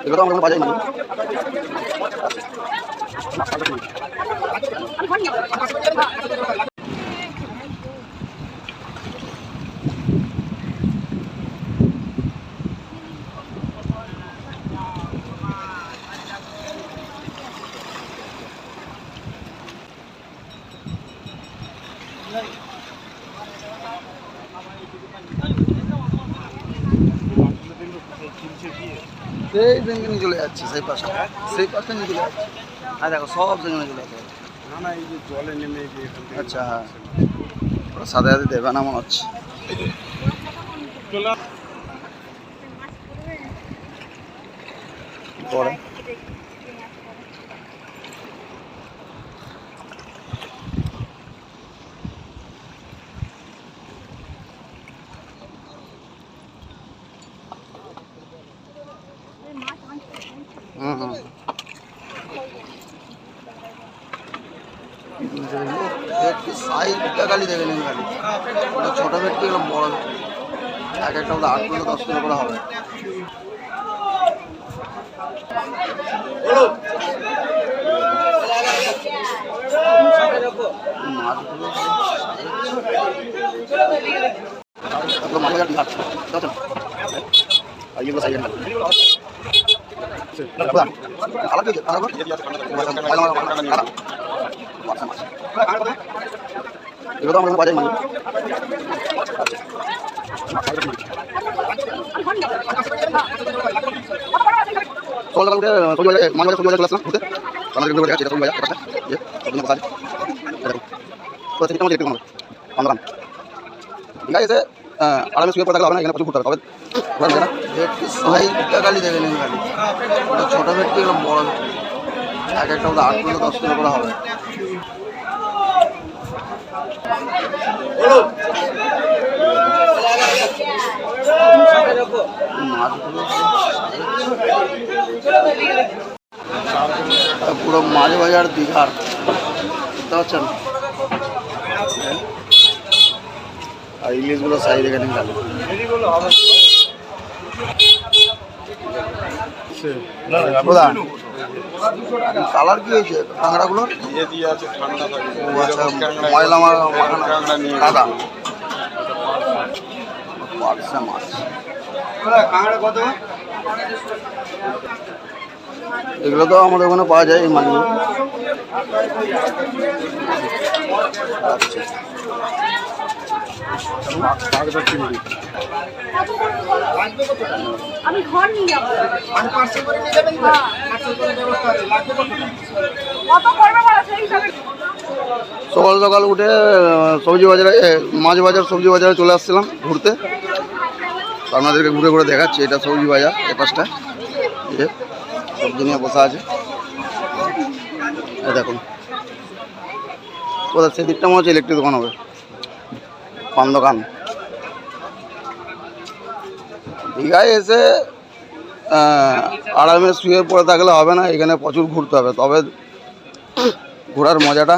এগুলো তো আমরা বাজাই না সেই জঙ্গলে নিয়ে চলে যাচ্ছে সেই পাশটা সেই পাশটা নিয়ে চলে যাচ্ছে। আর দেখো সব জঙ্গলে চলে যাচ্ছে। না না এই যে জলে নেমে আচ্ছা হ্যাঁ। ওরা সাথে সাথে দেবে না মনে হচ্ছে। পরে। সাইডটা খালি দেবেন খালি ওটা ছোটো ভেটকি বড় এক একটা মধ্যে আট কিলো দশ কিলো করে হবে এগুলো মাছ বাজার ঘাট বুঝতে আর এগুলো আমরা বাজাই না সকাল সকাল উঠে সবজি বাজারে মাছ বাজার সবজি বাজার চলে আসলাম আমাদের ঘুরে গেছে সবজি বাজার একটা ইয়ে সবজি বসা আছে তো সেটা আমাদের অন্ধকার ঠিক আছে এসে আরামে শুয়ে পড়ে থাকলে হবে না? এখানে প্রচুর ঘুরতে হবে। তবে ছোটো ভেটকি বড় এক একটা আট কিলো, দশ কিলো হবে। পুরো মাছ বাজার দীঘার। বুঝতে পারছেন হ্যাঁ? আর ইলিশগুলো সাইড এখানে গেল কালার কি হয়েছে? কাঁকড়াগুলোর? আচ্ছা ময়লা মাছ। এগুলো তো আমাদের ওখানে পাওয়া যায় এই মাছগুলো। সকাল সকাল উঠে সবজি বাজারে মাছ বাজার, সবজি বাজারে চলে আসছিলাম ঘুরতে। আপনাদেরকে ঘুরে ঘুরে দেখাচ্ছি, এটা সবজি বাজার, এ পাশটা সবজি নিয়ে বসা আছে। দেখুন। কোথায়? সেদিকটা মনে হচ্ছে ইলেকট্রিক দোকান হবে। পান দোকান দীঘায় এসে আরামে শুয়ে পড়ে থাকলে হবে না, এখানে প্রচুর ঘুরতে হবে, তবে ঘোরার মজাটা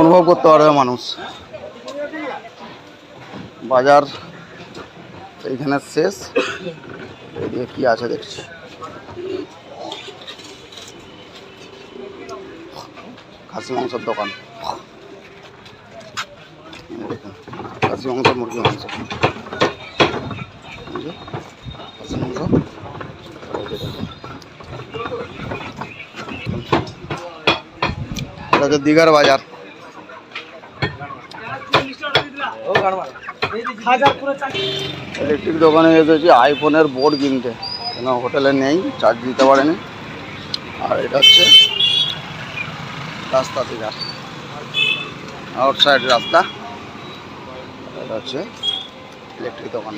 অনুভব করতে পারবে মানুষ। বাজার এইখানে শেষ, এদিকে কি আছে দেখছি। খাসি মাংসের দোকান। খাসি মুরগি। এটা হচ্ছে দীঘার বাজার। ইলেকট্রিক দোকানে এসেছি, আইফোনের বোর্ড কিনতে। কেন, হোটেলে নেই চার্জ দিতে পারেনি। আর এটা হচ্ছে রাস্তা দীঘার আউটসাইড রাস্তা। এটা হচ্ছে ইলেকট্রিক দোকান।